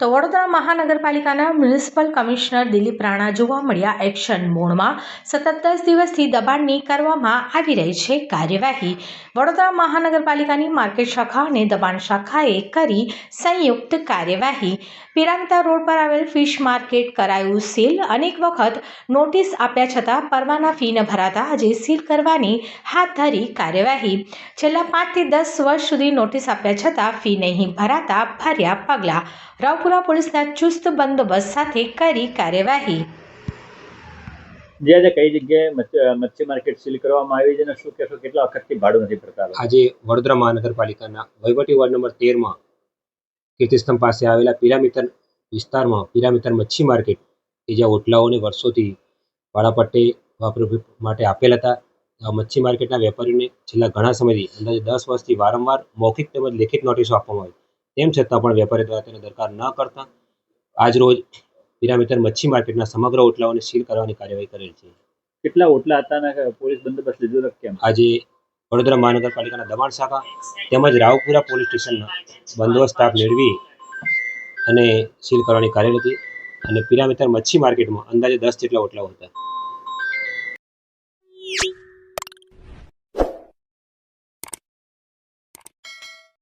તો વડોદરા મહાનગરપાલિકાના municipal commissioner Dilip Rana જોવા મળ્યા એક્શન મોડમાં. સતત દસ દિવસથી દબાણની કરવામાં આવી રહી છે કાર્યવાહી. વડોદરા મહાનગરપાલિકાની માર્કેટ શાખા અને દબાણ શાખાએ કરી સંયુક્ત કાર્યવાહી. પિરામિતા રોડ પર આવેલ ફિશ માર્કેટ કરાયું સીલ. અનેક વખત નોટિસ આપ્યા છતાં પરવાના ફી ન ભરાતા આજે સીલ કરવાની હાથ ધરી કાર્યવાહી. છેલ્લા પાંચથી દસ વર્ષ સુધી નોટિસ આપ્યા છતાં ફી નહીં ભરાતા ભર્યા પગલાં. રાવપુરા પોલીસના ચુસ્ત બંદોબસ્ત સાથે કરી કાર્યવાહી. જે આજે કઈ જગ્યાએ મચ્છી માર્કેટ સીલ કરવામાં આવી છે અને શું કહેશો કેટલા વખતથી ભાડું નથી ભરતા આજે વડોદરા મહાનગરપાલિકાના વહીવટી વોર્ડ નંબર તેરમાં કીર્તિસ્તંભ પાસે આવેલા પિરામિતર વિસ્તારમાં પિરામિતર મચ્છી માર્કેટ કે જ્યાં ઓટલાઓને વર્ષોથી ભાડાપટ્ટે વાપરવા માટે આપેલ હતા. મચ્છી માર્કેટના વેપારીઓને છેલ્લા ઘણા સમયથી અંદાજે દસ વર્ષથી વારંવાર મૌખિક તેમજ લેખિત નોટિસો આપવામાં આવી. તેમ છતાં પણ વેપારી દ્વારા તેનો દરકાર ન કરતા આજ રોજ પિરામિતર મચ્છી માર્કેટના સમગ્ર ઓટલાઓને સીલ કરવાની કાર્યવાહી કરેલ છે. કેટલા ઓટલા હતા અને પોલીસ બંદોબસ્ત લીધો કેમ? આજે વડોદરા મહાનગરપાલિકાના દબાણ શાખા તેમજ રાવપુરા પોલીસ સ્ટેશનના બંદોબસ્ત સ્ટાફ મેળવી અને સીલ કરવાની કાર્યવાહી હતી અને પિરામિતર મચ્છી માર્કેટમાં અંદાજે દસ જેટલા ઓટલાઓ હતા.